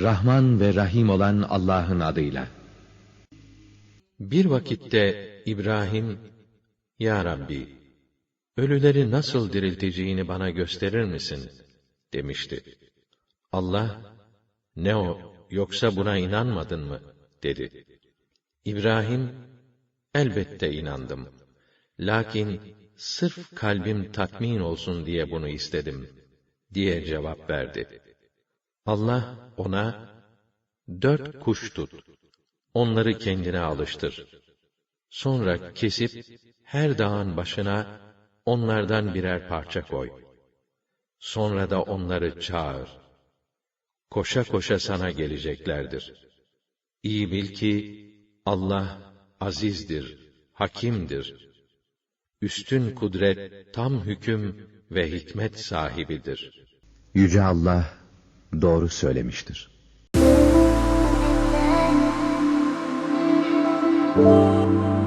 Rahman ve Rahim olan Allah'ın adıyla. Bir vakitte İbrahim, Ya Rabbi, ölüleri nasıl dirilteceğini bana gösterir misin? demişti. Allah, ne o, yoksa buna inanmadın mı? dedi. İbrahim, elbette inandım. Lakin sırf kalbim tatmin olsun diye bunu istedim, diye cevap verdi. Allah ona, dört kuş tut, onları kendine alıştır. Sonra kesip, her dağın başına, onlardan birer parça koy. Sonra da onları çağır. Koşa koşa sana geleceklerdir. İyi bil ki, Allah azizdir, hakimdir. Üstün kudret, tam hüküm ve hikmet sahibidir. Yüce Allah doğru söylemiştir. You.